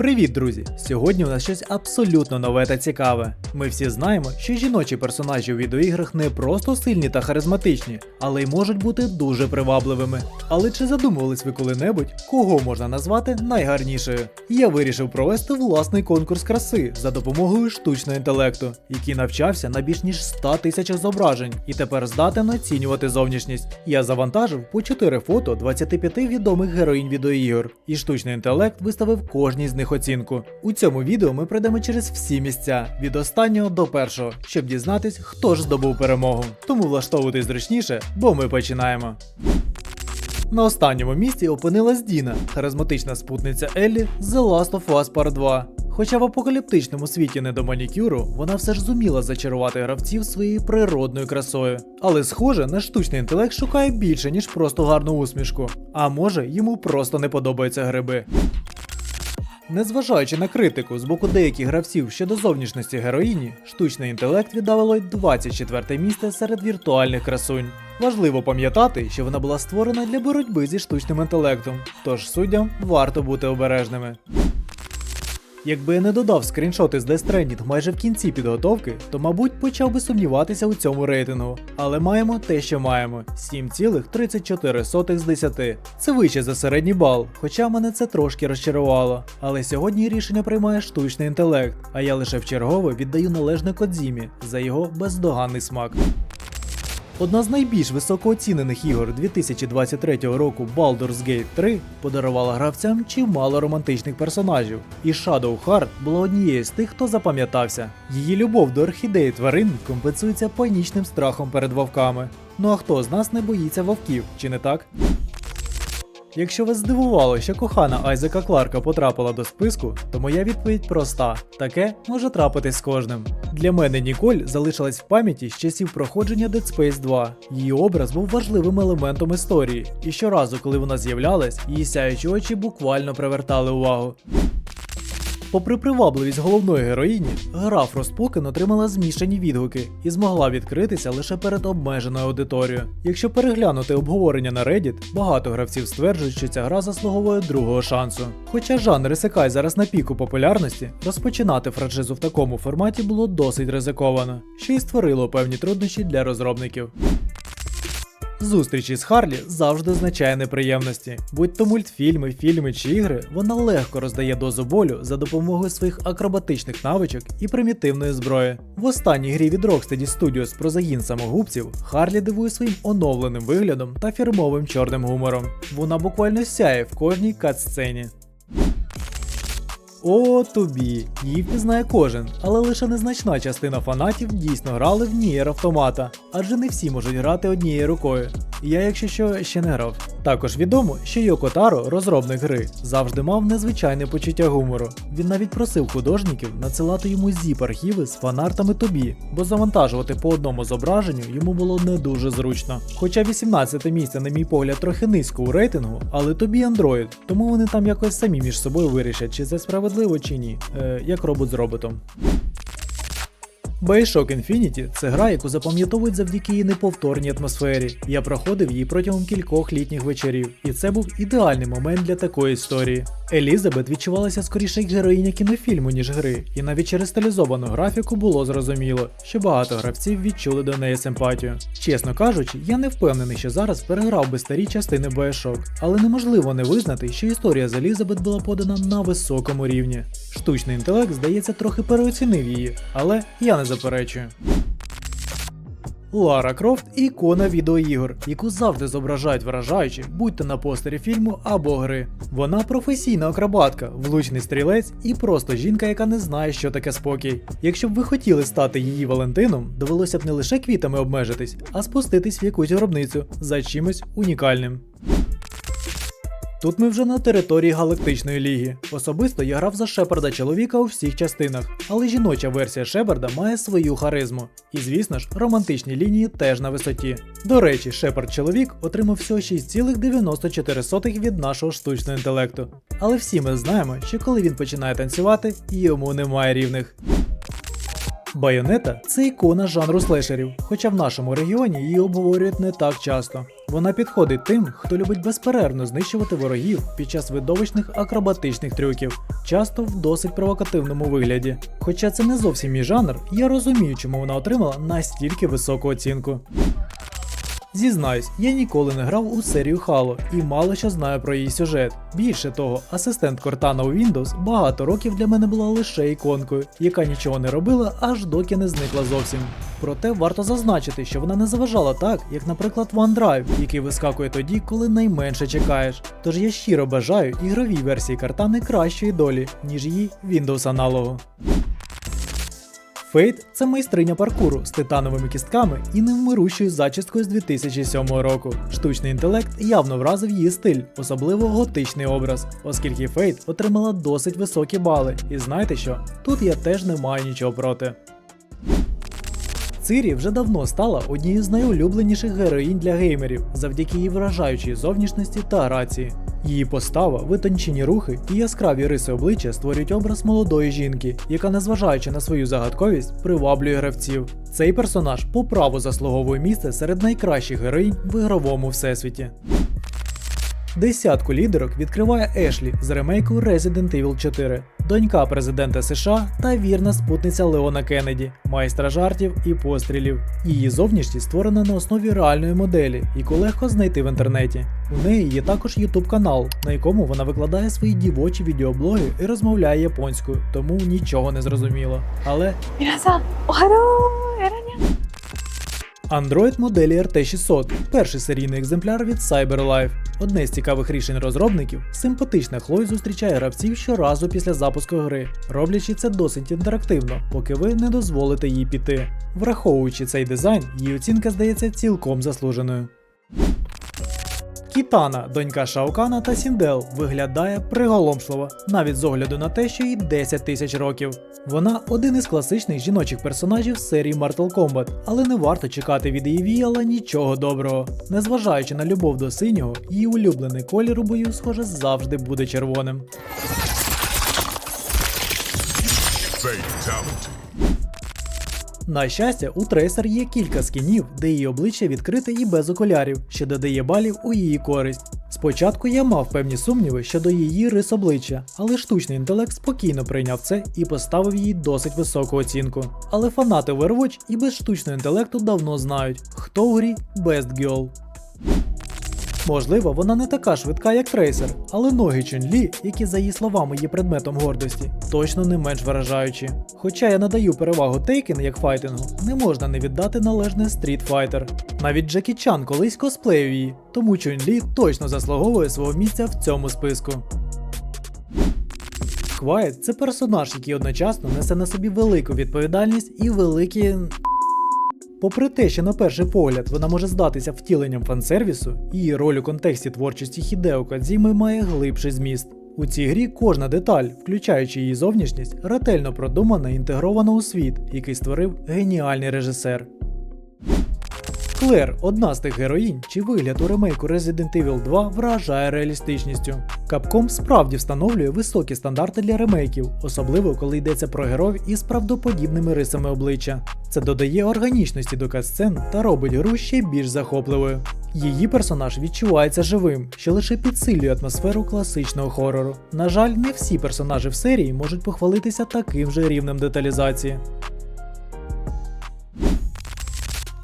Привіт, друзі! Сьогодні у нас щось абсолютно нове та цікаве. Ми всі знаємо, що жіночі персонажі у відеоіграх не просто сильні та харизматичні, але й можуть бути дуже привабливими. Але чи задумувались ви коли-небудь, кого можна назвати найгарнішою? Я вирішив провести власний конкурс краси за допомогою штучного інтелекту, який навчався на більш ніж 100 тисячах зображень і тепер здатен оцінювати зовнішність. Я завантажив по 4 фото 25 відомих героїнь відеоігор, і штучний інтелект виставив кожній з них оцінку. У цьому відео ми пройдемо через всі місця від останнього до першого, щоб дізнатись, хто ж здобув перемогу. Тому влаштовуйтесь зручніше, бо ми починаємо. На останньому місці опинилась Діна, харизматична спутниця Еллі з The Last of Us Part 2. Хоча в апокаліптичному світі не до манікюру, вона все ж зуміла зачарувати гравців своєю природною красою. Але схоже, наш штучний інтелект шукає більше, ніж просто гарну усмішку. А може, йому просто не подобаються гриби. Незважаючи на критику з боку деяких гравців щодо зовнішності героїні, штучний інтелект віддав Елой 24 місце серед віртуальних красунь. Важливо пам'ятати, що вона була створена для боротьби зі штучним інтелектом, тож суддям варто бути обережними. Якби я не додав скріншоти з Death Stranding майже в кінці підготовки, то мабуть почав би сумніватися у цьому рейтингу. Але маємо те, що маємо: 7,34 з 10. Це вище за середній бал, хоча мене це трошки розчарувало. Але сьогодні рішення приймає штучний інтелект, а я лише вчергове віддаю належне Кодзімі за його бездоганний смак. Одна з найбільш високооцінених ігор 2023 року Baldur's Gate 3 подарувала гравцям чимало романтичних персонажів, і Shadow Heart була однією з тих, хто запам'ятався. Її любов до орхідеї тварин компенсується панічним страхом перед вовками. Ну а хто з нас не боїться вовків, чи не так? Якщо вас здивувало, що кохана Айзека Кларка потрапила до списку, то моя відповідь проста: таке може трапитись з кожним. Для мене Ніколь залишилась в пам'яті з часів проходження Dead Space 2. Її образ був важливим елементом історії, і щоразу, коли вона з'являлась, її сяючі очі буквально привертали увагу. Попри привабливість головної героїні, гра Frostpoken отримала змішані відгуки і змогла відкритися лише перед обмеженою аудиторією. Якщо переглянути обговорення на Reddit, багато гравців стверджують, що ця гра заслуговує другого шансу. Хоча жанр Isekai зараз на піку популярності, розпочинати франшизу в такому форматі було досить ризиковано, що й створило певні труднощі для розробників. Зустрічі з Харлі завжди означає неприємності. Будь то мультфільми, фільми чи ігри, вона легко роздає дозу болю за допомогою своїх акробатичних навичок і примітивної зброї. В останній грі від Rocksteady Studios про загін самогубців Харлі дивує своїм оновленим виглядом та фірмовим чорним гумором. Вона буквально сяє в кожній кат-сцені. О, тобі! Її впізнає кожен, але лише незначна частина фанатів дійсно грали в Нієр автомата, адже не всі можуть грати однією рукою. Я, якщо що, ще не грав. Також відомо, що Йоко Таро, розробник гри, завжди мав незвичайне почуття гумору. Він навіть просив художників надсилати йому зіп-архіви з фанартами тобі, бо завантажувати по одному зображенню йому було не дуже зручно. Хоча 18 місце, на мій погляд, трохи низько у рейтингу, але тобі Android, тому вони там якось самі між собою вирішать, чи це справедливо чи ні, е, як робот з роботом. Bioshock Infinity – це гра, яку запам'ятовують завдяки її неповторній атмосфері. Я проходив її протягом кількох літніх вечорів, і це був ідеальний момент для такої історії. Елізабет відчувалася скоріше як героїня кінофільму, ніж гри, і навіть через стилізовану графіку було зрозуміло, що багато гравців відчули до неї симпатію. Чесно кажучи, я не впевнений, що зараз переграв би старі частини Bioshock, але неможливо не визнати, що історія з Елізабет була подана на високому рівні. Штучний інтелект, здається, трохи переоцінив її, але я не заперечую. Лара Крофт ікона відеоігор, яку завжди зображають вражаючи, будь то на постері фільму або гри. Вона професійна акробатка, влучний стрілець і просто жінка, яка не знає, що таке спокій. Якщо б ви хотіли стати її Валентином, довелося б не лише квітами обмежитись, а спуститись в якусь гробницю за чимось унікальним. Тут ми вже на території Галактичної ліги. Особисто я грав за Шепарда чоловіка у всіх частинах, але жіноча версія Шепарда має свою харизму. І звісно ж, романтичні лінії теж на висоті. До речі, Шепард чоловік отримав всього 6,94 від нашого штучного інтелекту. Але всі ми знаємо, що коли він починає танцювати, йому немає рівних. Байонета це ікона жанру слешерів, хоча в нашому регіоні її обговорюють не так часто. Вона підходить тим, хто любить безперервно знищувати ворогів під час видовищних акробатичних трюків, часто в досить провокативному вигляді. Хоча це не зовсім мій жанр, я розумію, чому вона отримала настільки високу оцінку. Зізнаюсь, я ніколи не грав у серію Halo і мало що знаю про її сюжет. Більше того, асистент Кортана у Windows багато років для мене була лише іконкою, яка нічого не робила, аж доки не зникла зовсім. Проте варто зазначити, що вона не заважала так, як, наприклад, OneDrive, який вискакує тоді, коли найменше чекаєш. Тож я щиро бажаю ігровій версії картани кращої долі, ніж її Windows аналогу. Фейт це майстриня паркуру з титановими кістками і невмирущою зачісткою з 2007 року. Штучний інтелект явно вразив її стиль, особливо готичний образ, оскільки Фейт отримала досить високі бали. І знаєте що? Тут я теж не маю нічого проти. Цирі вже давно стала однією з найулюбленіших героїнь для геймерів завдяки її вражаючій зовнішності та грації. Її постава, витончені рухи і яскраві риси обличчя створюють образ молодої жінки, яка, незважаючи на свою загадковість, приваблює гравців. Цей персонаж по праву заслуговує місце серед найкращих героїнь в ігровому всесвіті. Десятку лідерок відкриває Ешлі з ремейку Resident Evil 4, донька президента США та вірна спутниця Леона Кеннеді, майстра жартів і пострілів. Її зовнішність створена на основі реальної моделі, яку легко знайти в інтернеті. У неї є також YouTube канал, на якому вона викладає свої дівочі відеоблоги і розмовляє японською, тому нічого не зрозуміло. Але 皆さん、おはようやらにゃ Android моделі RT600 перший серійний екземпляр від CyberLife. Одне з цікавих рішень розробників симпатична Хлой зустрічає гравців щоразу після запуску гри, роблячи це досить інтерактивно, поки ви не дозволите їй піти. Враховуючи цей дизайн, її оцінка здається цілком заслуженою. Кітана, донька Шаокана та Сіндел, виглядає приголомшливо, навіть з огляду на те, що їй 10 тисяч років. Вона один із класичних жіночих персонажів серії Mortal Kombat, але не варто чекати від її віяла нічого доброго. Незважаючи на любов до синього, її улюблений колір у бою, схоже, завжди буде червоним. Fatality. На щастя, у трейсер є кілька скінів, де її обличчя відкрите і без окулярів, що додає балів у її користь. Спочатку я мав певні сумніви щодо її рис обличчя, але штучний інтелект спокійно прийняв це і поставив їй досить високу оцінку. Але фанати Overwatch і без штучного інтелекту давно знають, хто в грі Best Girl. Можливо, вона не така швидка, як трейсер, але ноги Чунлі, які за її словами є предметом гордості, точно не менш вражаючі. Хоча я надаю перевагу Тейкен як файтингу, не можна не віддати належне Street Fighter. Навіть Джекі Чан колись косплеїв її, тому Чунлі точно заслуговує свого місця в цьому списку. Квайт це персонаж, який одночасно несе на собі велику відповідальність і великі. Попри те, що на перший погляд вона може здатися втіленням фансервісу, її роль у контексті творчості Хідео Кадзіми має глибший зміст. У цій грі кожна деталь, включаючи її зовнішність, ретельно продумана і інтегрована у світ, який створив геніальний режисер. Клер одна з тих героїнь, чий вигляд у ремейку Resident Evil 2 вражає реалістичністю. Capcom справді встановлює високі стандарти для ремейків, особливо коли йдеться про героїв із правдоподібними рисами обличчя. Це додає органічності до катсцен та робить гру ще більш захопливою. Її персонаж відчувається живим, що лише підсилює атмосферу класичного хорору. На жаль, не всі персонажі в серії можуть похвалитися таким же рівнем деталізації.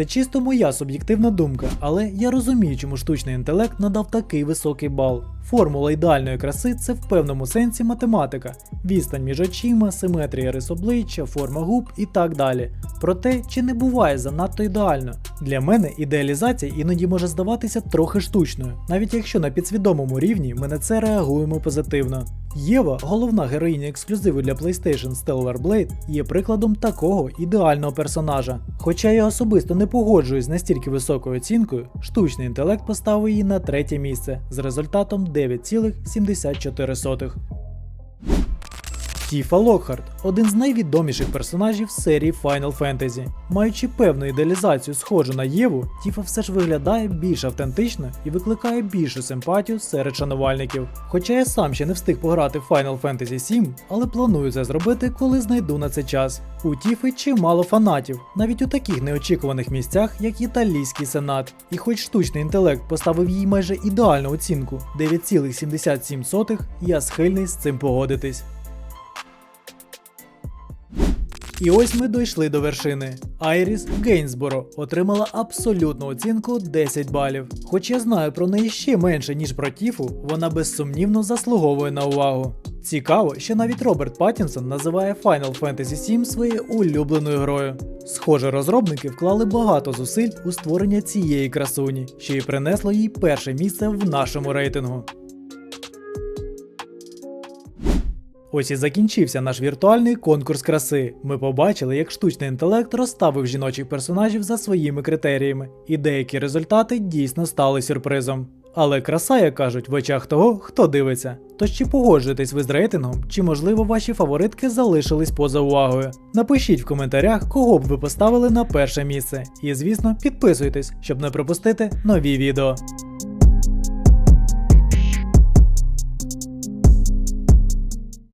Це чисто моя суб'єктивна думка, але я розумію, чому штучний інтелект надав такий високий бал. Формула ідеальної краси це в певному сенсі математика, відстань між очима, симетрія рис обличчя, форма губ і так далі. Проте, чи не буває занадто ідеально? Для мене ідеалізація іноді може здаватися трохи штучною, навіть якщо на підсвідомому рівні ми на це реагуємо позитивно. Єва, головна героїня ексклюзиву для PlayStation Stellar Blade, є прикладом такого ідеального персонажа. Хоча я особисто не погоджуюсь з настільки високою оцінкою, штучний інтелект поставив її на третє місце з результатом 9,74. Тіфа Локхарт один з найвідоміших персонажів серії Final Fantasy. Маючи певну ідеалізацію схожу на Єву, Тіфа все ж виглядає більш автентично і викликає більшу симпатію серед шанувальників. Хоча я сам ще не встиг пограти в Final Fantasy 7, але планую це зробити, коли знайду на це час. У Тіфи чимало фанатів, навіть у таких неочікуваних місцях, як італійський сенат. І хоч штучний інтелект поставив їй майже ідеальну оцінку 9,77, я схильний з цим погодитись. І ось ми дійшли до вершини. Айріс Гейнсборо отримала абсолютну оцінку 10 балів. Хоч я знаю про неї ще менше, ніж про Тіфу, вона безсумнівно заслуговує на увагу. Цікаво, що навіть Роберт Паттінсон називає Final Fantasy VII своєю улюбленою грою. Схоже, розробники вклали багато зусиль у створення цієї красуні, що і принесло їй перше місце в нашому рейтингу. Ось і закінчився наш віртуальний конкурс краси. Ми побачили, як штучний інтелект розставив жіночих персонажів за своїми критеріями, і деякі результати дійсно стали сюрпризом. Але краса, як кажуть, в очах того, хто дивиться. Тож чи погоджуєтесь ви з рейтингом, чи можливо ваші фаворитки залишились поза увагою? Напишіть в коментарях, кого б ви поставили на перше місце. І звісно, підписуйтесь, щоб не пропустити нові відео.